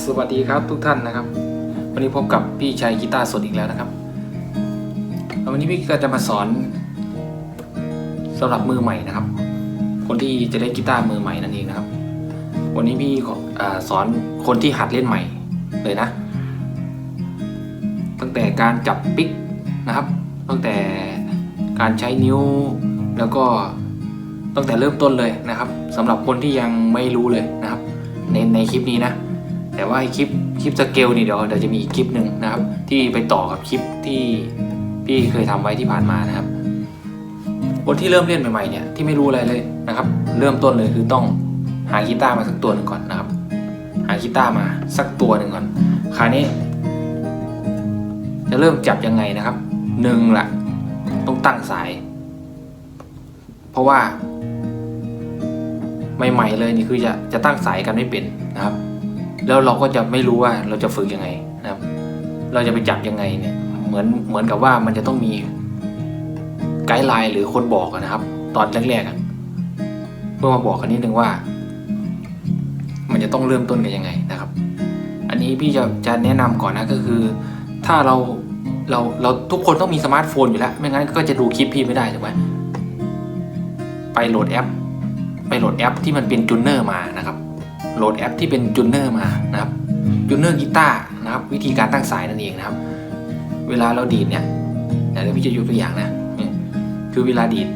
สวัสดีครับทุกท่านนะครับ วันนี้พบกับพี่ชัยกีตาร์สดอีกแล้วนะครับ วันนี้พี่ก็จะมาสอนสำหรับมือใหม่นะครับ คนที่จะได้กีตาร์มือใหม่นั่นเองนะครับ วันนี้พี่อสอนคนที่หัดเล่นใหม่เลยนะ ตั้งแต่การจับปิกนะครับ ตั้งแต่การใช้นิ้วแล้วก็ตั้งแต่เริ่มต้นเลยนะครับสำหรับคนที่ยังไม่รู้เลยนะครับในในคลิปนี้นะ แต่ว่าไอ้คลิปคลิปสเกลนี่เดี๋ยวเดี๋ยวจะมีอีกคลิปหนึ่งนะครับ ที่ไปต่อกับคลิปที่พี่เคยทำไว้ที่ผ่านมานะครับคนที่เริ่มเล่นใหม่ๆเนี่ยที่ไม่รู้อะไรเลยนะครับ เริ่มต้นเลยคือต้องหากีตาร์มาสักตัวหนึ่งก่อนนะครับ หากีตาร์มาสักตัวหนึ่งก่อน คราวนี้ จะเริ่มจับยังไงนะครับหนึ่งละต้องตั้งสาย เพราะว่า ใหม่ๆเลยนี่คือจะจะตั้งสายกันไม่เป็นนะครับ แล้วเราก็จะไม่รู้ว่าเราจะฝึกยังไงนะครับ เราจะไปจับยังไงเนี่ย เหมือนเหมือนกับว่ามันจะต้องมีไกด์ไลน์หรือคนบอกนะครับ ตอนแรกๆเพื่อมาบอกกันนิดนึงว่า มันจะต้องเริ่มต้นกันยังไงนะครับ อันนี้พี่จะจะแนะนำก่อนนะก็คือ ถ้าเราเราเราทุกคนต้องมีสมาร์ทโฟนอยู่แล้ว ไม่งั้นก็จะดูคลิปพี่ไม่ได้ถูกไหมไปโหลดแอป ไปโหลดแอปที่มันเป็นจูเนอร์มานะครับ โหลดแอปที่เป็นจูเนอร์มานะครับจูเนอร์กีตาร์นะครับวิธีการตั้งสายนั่นเองนะครับ เวลาเราดีดเนี่ยเดี๋ยวพี่จะยกตัวอย่างนะคือเวลาดีด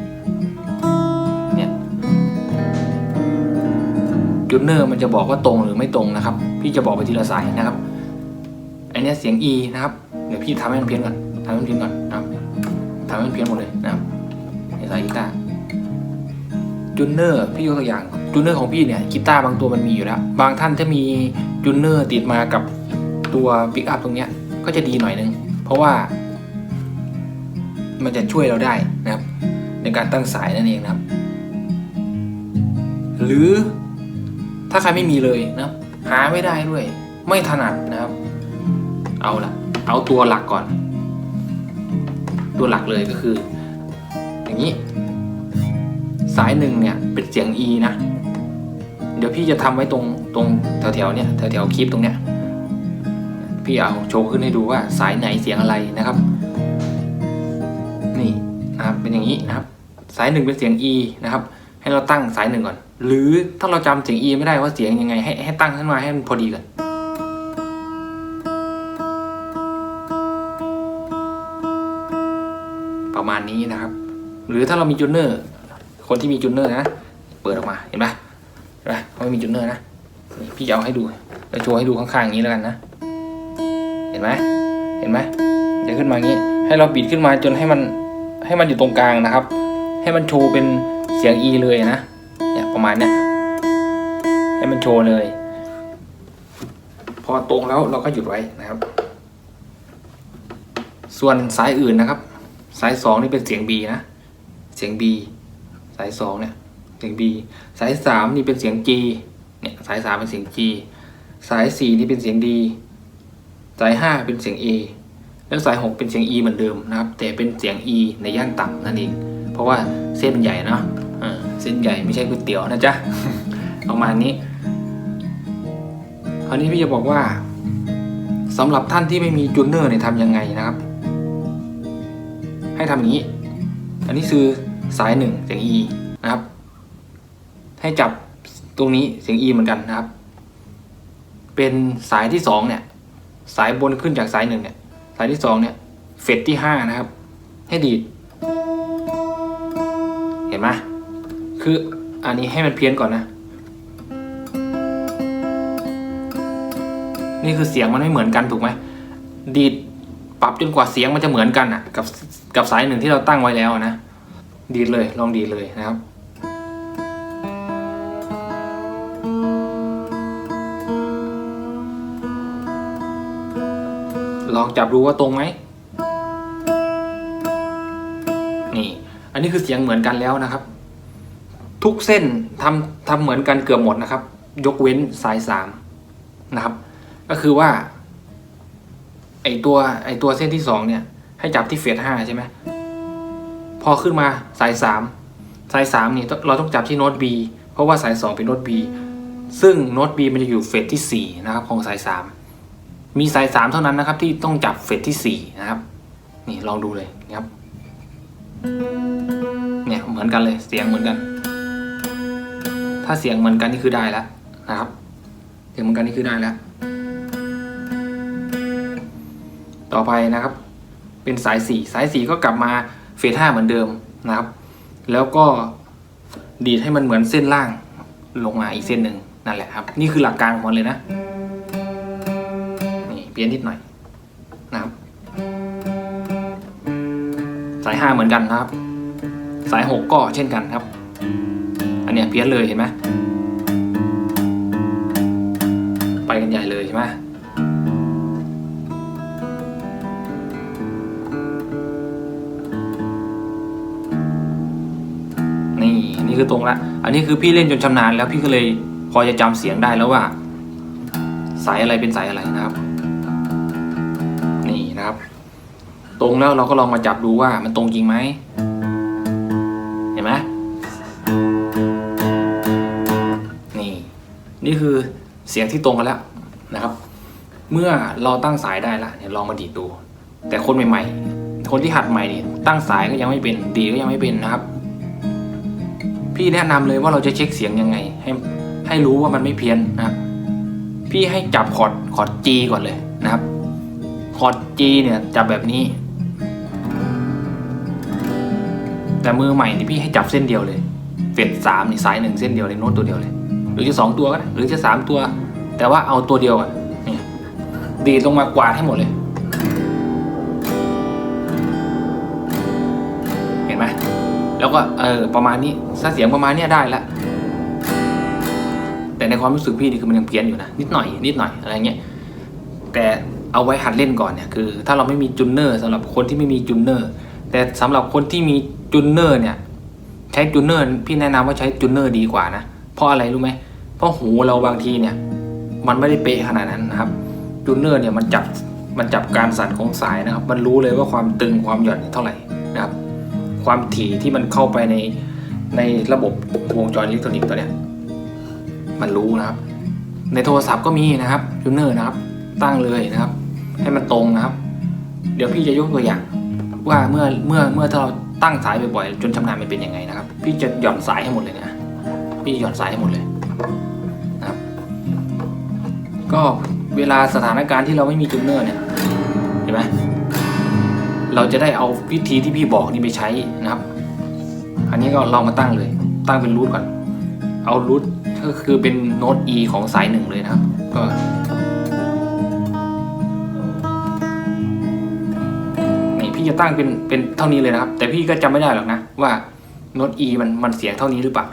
เนี่ยจูเนอร์มันจะบอกว่าตรงหรือไม่ตรงนะครับ พี่จะบอกไปทีละสายนะครับอันนี้เสียง E นะครับเดี๋ยวพี่ทำให้มันเพี้ยนก่อนทำให้มันเพี้ยนก่อนนะครับทำให้มันเพี้ยนหมดเลยนะครับในสายกีตาร์ จูเนอร์พี่ยกตัวอย่างจูเนอร์ของพี่เนี่ยกีตาร์บางตัวมันมีอยู่แล้ว บางท่านถ้ามีจูเนอร์ติดมากับตัวปิกอัพตรงเนี้ยก็จะดีหน่อยนึง เพราะว่า มันจะช่วยเราได้นะครับ ในการตั้งสายนั่นเองนะครับ หรือถ้าใครไม่มีเลยนะครับ หาไม่ได้ด้วย ไม่ถนัดนะครับ เอาละเอาตัวหลักก่อน ตัวหลักเลยก็คือ อย่างนี้ สายหนึ่งเนี่ยเป็นเสียง E นะ เดี๋ยวพี่จะทำไว้ตรงตรงแถวแถวๆเนี่ยแถวแถวๆคลิปตรงเนี้ยพี่เอาโชว์ขึ้นให้ดูว่าสายไหนเสียงอะไรนะครับ นี่นะครับเป็นอย่างนี้นะครับ สายหนึ่งเป็นเสียง E นะครับ ให้เราตั้งสายหนึ่งก่อน หรือถ้าเราจำเสียง E ไม่ได้ว่าเสียงยังไง ให้ให้ตั้งขึ้นมาให้มันพอดีกันประมาณนี้นะครับ หรือถ้าเรามีจูเนอร์ คนที่มีจูเนอร์นะ เปิดออกมาเห็นปะเห็นปะเขาไม่มีจูเนอร์นะพี่จะเอาให้ดูจะโชว์ให้ดูข้างๆอย่างนี้แล้วกันนะ เห็นไหมเห็นไหมจะขึ้นมาอย่างนี้ ให้เราบิดขึ้นมาจนให้มันให้มันอยู่ตรงกลางนะครับ ให้มันโชว์เป็นเสียง E เลยนะเนี่ยประมาณเนี้ยให้มันโชว์เลย พอตรงแล้วเราก็หยุดไว้นะครับ ส่วนสายอื่นนะครับ สายสองนี่เป็นเสียง B นะ เสียง B สายสองเนี่ยเสียง B สายสามนี่เป็นเสียง G เนี่ยสายสามเป็นเสียง G สายสี่นี่เป็นเสียง D สายห้าเป็นเสียง A แล้วสายหกเป็นเสียง E เหมือนเดิมนะครับแต่เป็นเสียง E ในย่านต่ำนั่นเองเพราะว่าเส้นมันใหญ่เนาะเส้นใหญ่ไม่ใช่ก๋วยเตี๋ยวนะจ๊ะประมาณนี้ คราวนี้พี่จะบอกว่าสำหรับท่านที่ไม่มีจูเนอร์เนี่ยทำยังไงนะครับ ให้ทำอย่างนี้ อันนี้คือ สายหนึ่งเสียง E นะครับ ให้จับตรงนี้เสียง E เหมือนกันนะครับ เป็นสายที่สองเนี่ย สายบนขึ้นจากสายหนึ่งเนี่ย สายที่สองเนี่ย เฟดที่ห้านะครับ ให้ดีด เห็นไหมคืออันนี้ให้มันเพี้ยนก่อนนะ นี่คือเสียงมันไม่เหมือนกันถูกไหม ดีดปรับจนกว่าเสียงมันจะเหมือนกันอะ กับกับสายหนึ่งที่เราตั้งไว้แล้วนะ ดีดเลยลองดีดเลยนะครับลองจับดูว่าตรงไหม นี่ อันนี้คือเสียงเหมือนกันแล้วนะครับ ทุกเส้นทำทำเหมือนกันเกือบหมดนะครับ ยกเว้นสายสามนะครับ ก็คือว่า ไอตัวไอตัวเส้นที่สองเนี่ย ให้จับที่เฟสห้าใช่ไหม อขึ้นมาสายสามสายสามนี่เราต้องจับที่โน้ต B เพราะว่าสายสองเป็นโน้ต B ซึ่งโน้ต B มันจะอยู่เฟสที่ 4 นะครับของสาย 3 มีสาย 3 เท่านั้นนะครับที่ต้องจับเฟสที่ 4 นะครับ นี่ลองดูเลยนะครับ เนี่ยเหมือนกันเลยเสียงเหมือนกัน ถ้าเสียงเหมือนกันนี่คือได้แล้วนะครับเสียงเหมือนกันนี่คือได้แล้ว ต่อไปนะครับ เป็นสาย 4 สาย 4 ก็กลับมา เฟส5เหมือนเดิมนะครับ แล้วก็ดีดให้มันเหมือนเส้นล่างลงมาอีกเส้นหนึ่งนั่นแหละครับ นี่คือหลักการของมันเลยนะ นี่เปลี่ยนนิดหน่อยนะครับ สาย5เหมือนกันนะครับ สาย6ก็เช่นกันครับ อันเนี้ยเพี้ยนเลยเห็นไหม อันนี้คือพี่เล่นจนชำนาญแล้วพี่ก็เลยพอจะจำเสียงได้แล้วว่า สายอะไรเป็นสายอะไรนะครับ นี่นะครับ ตรงแล้วเราก็ลองมาจับดูว่ามันตรงจริงไหมเห็นไหมนี่ นี่คือเสียงที่ตรงกันแล้วนะครับ เมื่อเราตั้งสายได้ละเนี่ยลองมาดีดดู แต่คนใหม่ๆคนที่หัดใหม่นี่ตั้งสายก็ยังไม่เป็นดีก็ยังไม่เป็นนะครับ พี่แนะนำเลยว่าเราจะเช็คเสียงยังไง ให้ให้รู้ว่ามันไม่เพี้ยนนะครับ พี่ให้จับคอร์ดคอร์ด G ก่อนเลยนะครับคอร์ด G เนี่ยจับแบบนี้ แต่มือใหม่นี่พี่ให้จับเส้นเดียวเลยเฟสสามนี่สายหนึ่งเส้นเดียวเลยโน้ตตัวเดียวเลย หรือจะสองตัวก็ได้หรือจะสามตัว แต่ว่าเอาตัวเดียวอะนี่ดีลงมากวาดให้หมดเลย แล้วก็เออประมาณนี้ถ้าเสียงประมาณเนี้ยได้ละแต่ในความรู้สึกพี่นี่คือมันยังเพี้ยนอยู่นะนิดหน่อยนิดหน่อยอะไรเงี้ยแต่เอาไว้หัดเล่นก่อนเนี่ยคือถ้าเราไม่มีจูนเนอร์สำหรับคนที่ไม่มีจูนเนอร์ แต่สำหรับคนที่มีจูนเนอร์เนี่ย ใช้จูนเนอร์พี่แนะนำว่าใช้จูนเนอร์ดีกว่านะเพราะอะไรรู้ไหมเพราะหูเราบางทีเนี่ย มันไม่ได้เป๊ะขนาดนั้นนะครับจูนเนอร์เนี่ยมันจับมันจับการสั่นของสายนะครับ มันรู้เลยว่าความตึงความหย่อนเท่าไหร่นะครับ ความถี่ที่มันเข้าไปในในระบบวงจรอิเล็กทรอนิกส์ตัวเนี้ยมันรู้นะครับ ในโทรศัพท์ก็มีนะครับจูเนอร์นะครับ ตั้งเลยนะครับ ให้มันตรงนะครับ เดี๋ยวพี่จะยกตัวอย่าง ว่าเมื่อเมื่อเมื่อถ้าเราตั้งสายบ่อยๆจนชำนาญมันเป็นยังไงนะครับ พี่จะหย่อนสายให้หมดเลยนะพี่หย่อนสายให้หมดเลยนะครับ ก็เวลาสถานการณ์ที่เราไม่มีจูเนอร์เนี่ยเห็นไหม เราจะได้เอาวิธีที่พี่บอกนี่ไปใช้นะครับ อันนี้ก็ลองมาตั้งเลย ตั้งเป็นรูทก่อน เอารูทก็คือเป็นโน้ต E ของสายหนึ่งเลยนะครับ ก็นี่พี่จะตั้งเป็นเป็นเท่านี้เลยนะครับ แต่พี่ก็จำไม่ได้หรอกนะ ว่าโน้ต E มันมันเสียงเท่านี้หรือเปล่า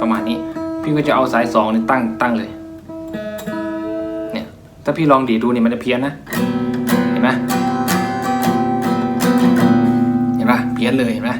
ประมาณนี้ พี่ก็จะเอาสายสองนี่ตั้งตั้งเลย เนี่ย ถ้าพี่ลองดีดูเนี่ยมันจะเพี้ยนนะ พี้ยนเลยเห็นไหม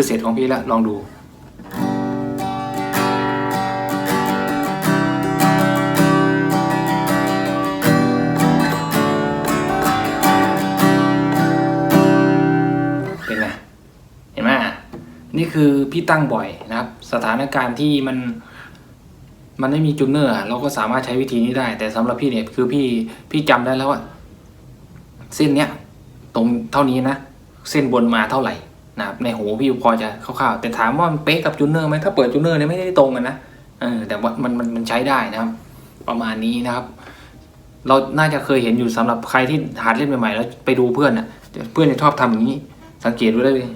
คือเสร็จของพี่แล้วลองดูเป็นไงเห็นไหมนี่คือพี่ตั้งบ่อยนะครับ สถานการณ์ที่มันมันไม่มีจูนเนอร์อเราก็สามารถใช้วิธีนี้ได้ แต่สำหรับพี่เนี่ยคือพี่พี่จำได้แล้วว่าเส้นเนี้ยตรงเท่านี้นะ เส้นบนมาเท่าไหร่ นะครับในหูพี่พอจะคร่าวๆแต่ถามว่ามันเป๊ะกับจูเนอร์ไหมถ้าเปิดจูเนอร์เนี่ยไม่ได้ตรงกันนะเออแต่ว่ามันมันมันใช้ได้นะครับ ประมาณนี้นะครับ เราน่าจะเคยเห็นอยู่สำหรับใครที่หัดเล่นใหม่ๆแล้วไปดูเพื่อนอะเพื่อนจะชอบทำอย่างนี้ สังเกตดูได้เลย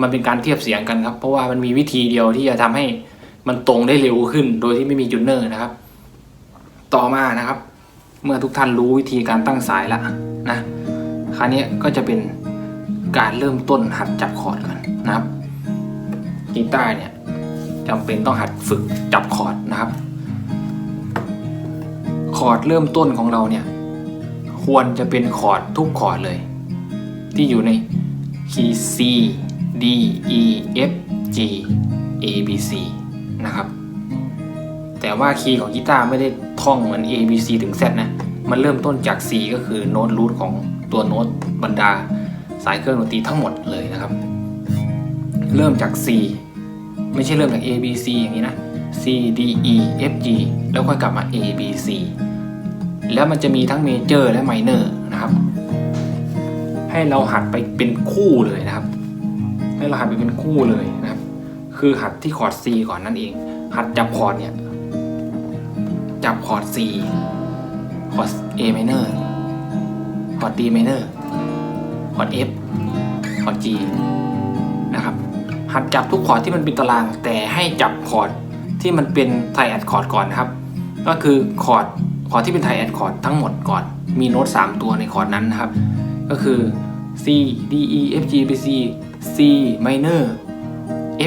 มันเป็นการเทียบเสียงกันครับ เพราะว่ามันมีวิธีเดียวที่จะทำให้มันตรงได้เร็วขึ้น โดยที่ไม่มีจูเนอร์นะครับ ต่อมานะครับ เมื่อทุกท่านรู้วิธีการตั้งสายแล้วนะ คราวนี้ก็จะเป็นการเริ่มต้นหัดจับคอร์ดก่อนนะครับกีตาร์เนี่ยจำเป็นต้องหัดฝึกจับคอร์ดนะครับ คอร์ดเริ่มต้นของเราเนี่ยควรจะเป็นคอร์ดทุกคอร์ดเลย ที่อยู่ในคีย์ C D E F G A B C นะครับแต่ว่าคีย์ของกีตาร์ไม่ได้ท่องเหมือน A B C ถึง Z นะ มันเริ่มต้นจาก C ก็คือโน้ตรูทของ ตัวโน้ตบรรดาสายเครื่องดนตรีทั้งหมดเลยนะครับ เริ่มจาก C ไม่ใช่เริ่มจาก A B C อย่างนี้นะ C D E F G แล้วค่อยกลับมา A B C แล้วมันจะมีทั้งเมเจอร์และไมเนอร์นะครับ ให้เราหัดไปเป็นคู่เลยนะครับ ให้เราหัดไปเป็นคู่เลยนะครับ คือหัดที่คอร์ด C ก่อนนั่นเอง หัดจับคอร์ดเนี่ย จับคอร์ด C คอร์ด A minor คอร์ด D minor คอร์ด F คอร์ด G นะครับ หัดจับทุกคอร์ดที่มันเป็นตาราง แต่ให้จับคอร์ดที่มันเป็นไทแอดคอร์ดก่อนนะครับ ก็คือคอร์ดคอร์ดที่เป็นไทแอดคอร์ดทั้งหมดก่อน มีโน้ต 3 ตัวในคอร์ดนั้นนะครับ ก็คือ C D E F G B C C minor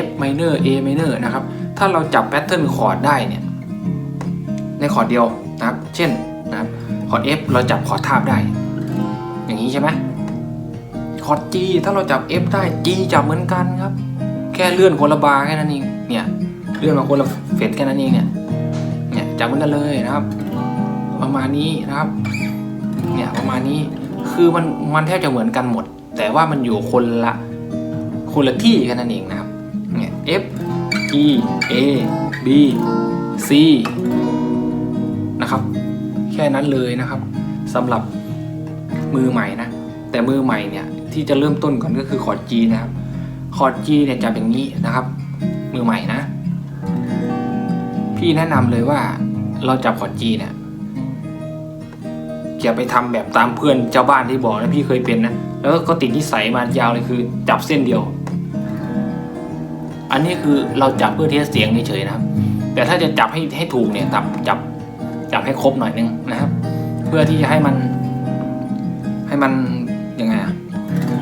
F minor A minor นะครับ ถ้าเราจับแพทเทิร์นคอร์ดได้เนี่ย ในคอร์ดเดียวนะครับ เช่นนะครับ คอร์ด F เราจับคอร์ดทาบได้ อย่างนี้ใช่ไหมคอร์ด G ถ้าเราจับ F ได้ G จับเหมือนกันครับ แค่เลื่อนคนละบาร์แค่นั้นเองเนี่ยเลื่อนมาคนละเฟสแค่นั้นเองเนี่ยเนี่ยจับเหมือนกันเลยนะครับ ประมาณนี้นะครับ เนี่ยประมาณนี้คือมันมันแทบจะเหมือนกันหมด แต่ว่ามันอยู่คนละคนละที่แค่นั้นเองนะครับเนี่ย F E A B C นะครับ แค่นั้นเลยนะครับสำหรับ มือใหม่นะ แต่มือใหม่เนี่ยที่จะเริ่มต้นก่อนก็คือคอร์ด G นะครับ คอร์ด G เนี่ยจับอย่างนี้นะครับ มือใหม่นะ พี่แนะนำเลยว่าเราจับคอร์ด G เนี่ยอย่าไปทำแบบตามเพื่อนเจ้าบ้านที่บอกนะพี่เคยเป็นนะ แล้วก็ติดนิสัยมายาวเลยคือจับเส้นเดียว อันนี้คือเราจับเพื่อเทสเสียงเฉยๆนะครับ แต่ถ้าจะจับให้ให้ถูกเนี่ยจับจับจับให้ครบหน่อยนึงนะครับ เพื่อที่จะให้มัน มันยังไงอะ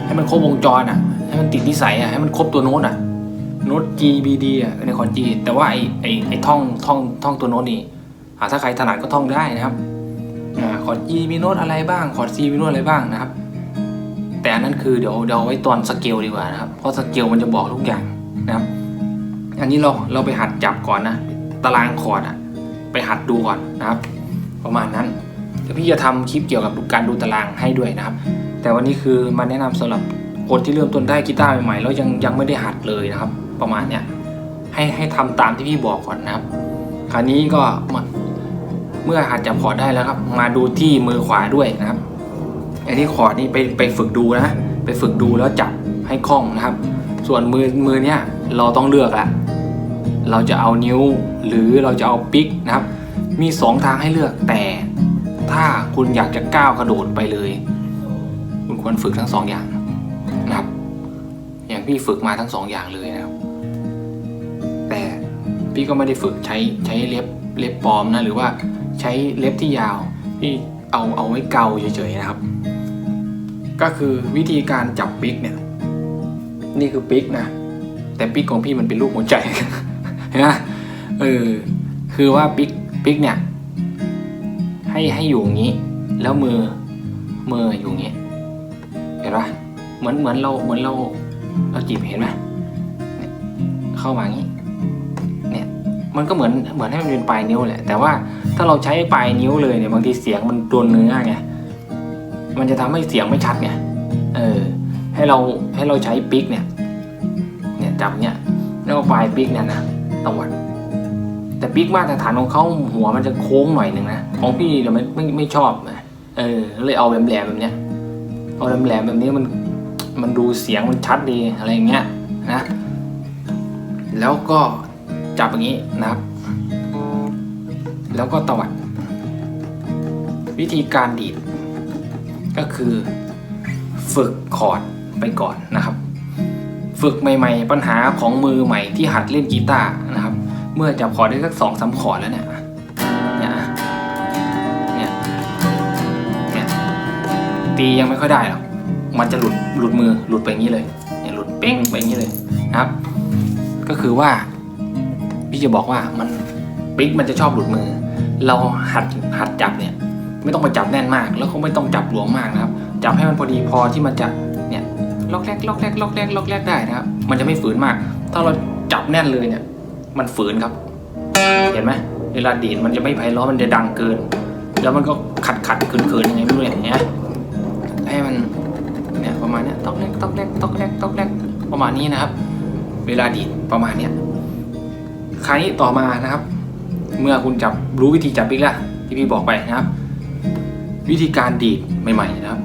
ให้มันครบวงจรอะ ให้มันติดนิสัยอะให้มันครบตัวโน้ตอะโน้ต G B D อะในคอร์ด G แต่ว่าไอไอไอท่องท่องท่องตัวโน้ตนี่อ่าถ้าใครถนัดก็ท่องได้นะครับอ่าคอร์ด G มีโน้ตอะไรบ้างคอร์ด C มีโน้ตอะไรบ้างนะครับ แต่อันนั้นคือเดี๋ยวเดี๋ยวไว้ตอนสเกลดีกว่านะครับเพราะสเกลมันจะบอกทุกอย่างนะครับ อันนี้เราเราไปหัดจับก่อนนะ ตารางคอร์ดอะไปหัดดูก่อนนะครับ ประมาณนั้น ดี๋ยวพี่จะทำคลิปเกี่ยวกับการดูตารางให้ด้วยนะครับ แต่วันนี้คือมาแนะนำสำหรับคนที่เริ่มต้นได้กีตาร์ใหม่ๆแล้วยังยังไม่ได้หัดเลยนะครับ ประมาณเนี้ยให้ให้ทำตามที่พี่บอกก่อนนะครับ คราวนี้ก็มาเมื่อหัดจับคอร์ดได้แล้วครับ มาดูที่มือขวาด้วยนะครับอันนี้คอร์ดนี่ไปไปฝึกดูนะ ไปฝึกดูแล้วจับให้คล่องนะครับ ส่วนมือมือเนี้ยเราต้องเลือกละเราจะเอานิ้วหรือเราจะเอาปิกนะครับ มี 2 ทางให้เลือกแต่ ถ้าคุณอยากจะก้าวกระโดดไปเลย คุณควรฝึกทั้งสองอย่างนะครับ อย่างพี่ฝึกมาทั้งสองอย่างเลยนะครับ แต่พี่ก็ไม่ได้ฝึกใช้ใช้เล็บเล็บปลอมนะหรือว่าใช้เล็บที่ยาวพี่เอาเอาไว้เกาเฉยๆนะครับ ก็คือวิธีการจับปิกเนี่ย นี่คือปิกนะ แต่ปิกของพี่มันเป็นรูปหัวใจเห็นไหมเออคือว่าปิกปิกเนี่ย ให้ให้อยู่อย่างนี้ แล้วมือมืออยู่อย่างนี้ เห็นปะเหมือนเหมือนเราเหมือนเราเราจีบเห็นไหมเข้ามาอย่างนี้ เนี่ยมันก็เหมือนเหมือนให้มันเป็นปลายนิ้วแหละ แต่ว่าถ้าเราใช้ปลายนิ้วเลยเนี่ยบางทีเสียงมันโดนเนื้อไงมันจะทำให้เสียงไม่ชัดไงเออให้เราให้เราใช้ปิกเนี่ยเนี่ยจับเนี่ยแล้วก็ปลายปิกเนี่ยนะตวัด แต่ปิกมาตรฐานของเขาหัวมันจะโค้งหน่อยหนึ่งนะ ของพี่เดี๋ยวไม่ไม่ไม่ชอบนะเออเลยเอาแหลมๆแบบเนี้ยเอาแหลมๆแบบนี้มันมันดูเสียงมันชัดดีอะไรอย่างเงี้ยนะ แล้วก็จับอย่างนี้นะครับ แล้วก็ตวัด วิธีการดีด ก็คือฝึกคอร์ดไปก่อนนะครับ ฝึกใหม่ ๆ ปัญหาของมือใหม่ที่หัดเล่นกีตาร์นะครับ เมื่อจับคอได้สักสองสามคอแล้วเนี่ยเนี่ยเนี่ยเนี่ยตียังไม่ค่อยได้หรอกมันจะหลุดหลุดมือหลุดไปอย่างนี้เลยเนี่ยหลุดเป้งไปอย่างนี้เลยนะครับ ก็คือว่า พี่จะบอกว่ามันปิ๊กมันจะชอบหลุดมือ เราหัดหัดจับเนี่ย ไม่ต้องไปจับแน่นมาก แล้วก็ไม่ต้องจับหลวมมากนะครับ จับให้มันพอดีพอที่มันจะเนี่ยล็อกแรกล็อกแรกล็อกแรกล็อกแรกได้นะครับ มันจะไม่ฝืนมาก ถ้าเราจับแน่นเลยเนี่ย มันฝืนครับ เห็นไหมเวลาดีดมันจะไม่ไพเราะมันจะดังเกิน แล้วมันก็ขัดขัดขืนขืนยังไงไม่รู้เนี่ยเห็นไหมให้มันเนี่ยประมาณเนี้ยตอกแรกตอกแรกตอกแรกตอกแรกประมาณนี้นะครับ เวลาดีดประมาณเนี้ยคราวนี้ต่อมานะครับ เมื่อคุณจับรู้วิธีจับปิ๊กแล้วที่พี่บอกไปนะครับ วิธีการดีดใหม่ๆนะครับ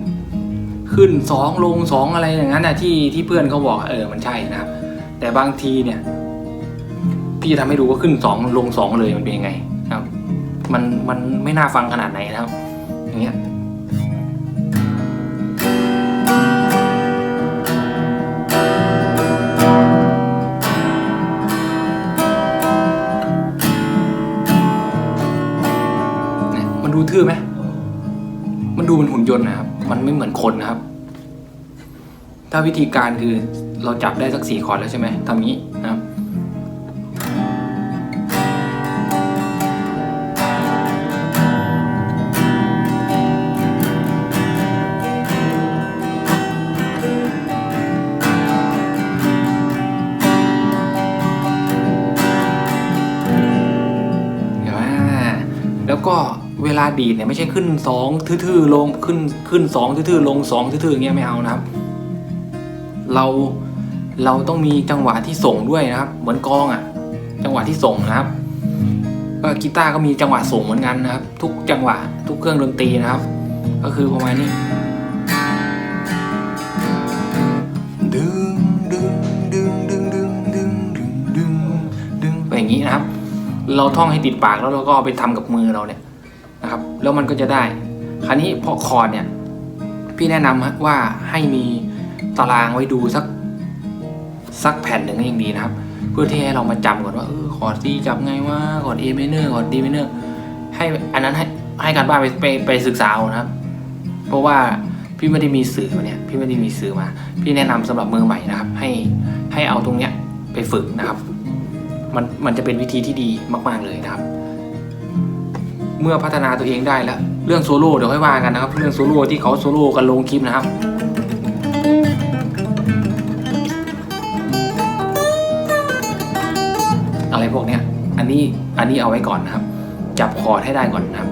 ขึ้นสองลงสองอะไรอย่างนั้นนะที่ที่เพื่อนเขาบอกเออมันใช่นะครับ แต่บางทีเนี่ย พี่จะทำให้ดูว่าขึ้นสองลงสองเลยมันเป็นยังไงนะครับ มันมันไม่น่าฟังขนาดไหนนะครับ อย่างเงี้ยนะมันดูทื่อไหมมันดูเป็นหุ่นยนต์นะครับ มันไม่เหมือนคนนะครับ ถ้าวิธีการคือเราจับได้สักสี่คอร์ดแล้วใช่ไหมทำงี้นะ เวลาดีดเนี่ยไม่ใช่ขึ้นสองทื่อๆลงขึ้นขึ้นสองทื่อๆลงสองทื่อๆอย่างเงี้ยไม่เอานะครับ เราเราต้องมีจังหวะที่ส่งด้วยนะครับ เหมือนกองอะ่ะ จังหวะที่ส่งนะครับ ก็กีตาร์ก็มีจังหวะส่งเหมือนกันนะครับ ทุกจังหวะทุกเครื่องดนตรีนะครับ ก็คือประมาณนี้ดึงดึงดึงดึงดึงดึงดึงดึงดึงไปอย่างนี้นะครับ เราท่องให้ติดปากแล้วเราก็เอาไปทำกับมือเราเนี่ย นะครับ แล้วมันก็จะได้ คราวนี้พอคอร์ดเนี่ย พี่แนะนำฮะว่าให้มีตารางไว้ดูสักสักแผ่นหนึ่งก็ยังดีนะครับ เพื่อที่ให้เรามาจำก่อนว่าเออคอร์ดซีจับไงว่าคอร์ดเอเมเนอร์คอร์ดดีเมเนอร์ให้อันนั้นให้ให้การบ้านไปไปไปศึกษาเอานะครับ เพราะว่าพี่ไม่ได้มีสื่อมาเนี่ยพี่ไม่ได้มีสื่อมา พี่แนะนำสำหรับมือใหม่นะครับ ให้ให้เอาตรงเนี้ยไปฝึกนะครับ มันมันจะเป็นวิธีที่ดีมาก ๆเลยนะครับ เมื่อพัฒนาตัวเองได้แล้ว เรื่องโซโล่เดี๋ยวค่อยว่ากันนะครับ เรื่องโซโล่ที่เขาโซโล่กันลงคลิปนะครับอะไรพวกเนี้ย อันนี้ อันนี้เอาไว้ก่อนนะครับ จับคอร์ดให้ได้ก่อนนะครับ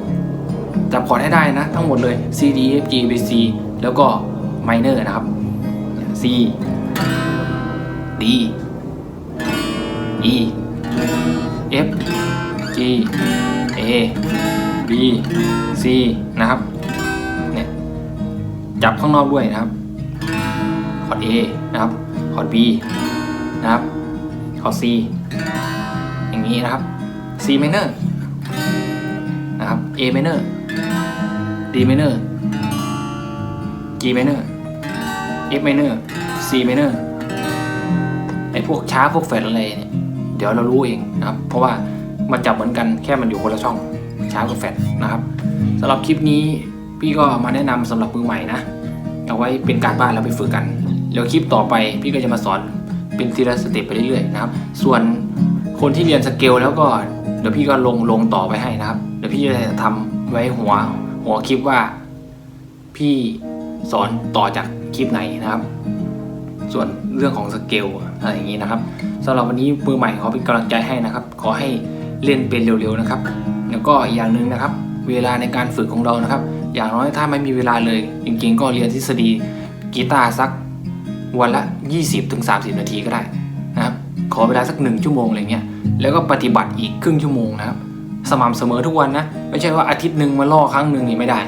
จับคอร์ดให้ได้นะ ทั้งหมดเลย C D F G B C แล้วก็ minor นะครับ C D E F G A B C นะครับเนี่ยจับข้างนอกด้วยนะครับคอร์ด A นะครับคอร์ด B นะครับคอร์ด C อย่างนี้นะครับ C minor นะครับ A minor D minor G minor F minor C minor ไอ้พวกช้าพวกแฟดอะไรเนี่ยเดี๋ยวเรารู้เองนะครับ เพราะว่ามันจับเหมือนกันแค่มันอยู่คนละช่อง ช้ากับแฟดนะครับสำหรับคลิปนี้พี่ก็มาแนะนำสำหรับมือใหม่นะ เอาไว้เป็นการบ้านแล้วไปฝึกกัน เดี๋ยวคลิปต่อไปพี่ก็จะมาสอนเป็นทีละสเต็ปไปเรื่อยๆนะครับ ส่วนคนที่เรียนสเกลแล้วก็เดี๋ยวพี่ก็ลงลงต่อไปให้นะครับ เดี๋ยวพี่จะทำไว้หัวหัวคลิปว่า พี่สอนต่อจากคลิปไหนนะครับ ส่วนเรื่องของสเกลอะไรอย่างนี้นะครับสำหรับวันนี้มือใหม่ขอเป็นกำลังใจให้นะครับ ขอให้เล่นเป็นเร็วๆนะครับ แล้วก็อีกอย่างหนึ่งนะครับ เวลาในการฝึกของเรานะครับ อย่างน้อยถ้าไม่มีเวลาเลยจริงๆก็เรียนทฤษฎีกีตาร์สักวันละ 20-30 นาทีก็ได้นะครับขอเวลาสักหนึ่งชั่วโมงอะไรเงี้ยแล้วก็ปฏิบัติอีกครึ่งชั่วโมงนะครับ สม่ำเสมอทุกวันนะ ไม่ใช่ว่าอาทิตย์หนึ่งมาล่อครั้งหนึ่งนี่ไม่ได้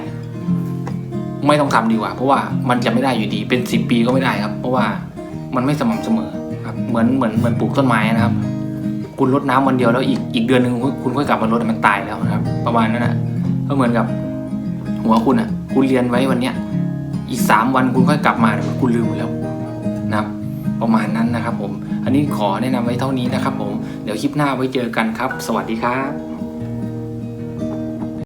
ไม่ต้องทำดีกว่า เพราะว่ามันจะไม่ได้อยู่ดีเป็น 10 ปีก็ไม่ได้ครับ เพราะว่ามันไม่สม่ำเสมอครับเหมือนเหมือนเหมือนปลูกต้นไม้นะครับ คุณลดน้ำวันเดียวแล้วอีกอีกเดือนหนึ่งคุณค่อยกลับมาลดมันตายแล้วนะครับ ประมาณนั้นอนะก็เหมือนกับ หัวคุณอะ คุณเรียนไว้วันเนี้ย อีกสามวันคุณค่อยกลับมาเนี่ยคุณลืมแล้วนะครับ ประมาณนั้นนะครับ ผม อันนี้ขอแนะนำไว้เท่านี้นะครับ ผมเดี๋ยวคลิปหน้าไว้เจอกันครับ สวัสดีครับ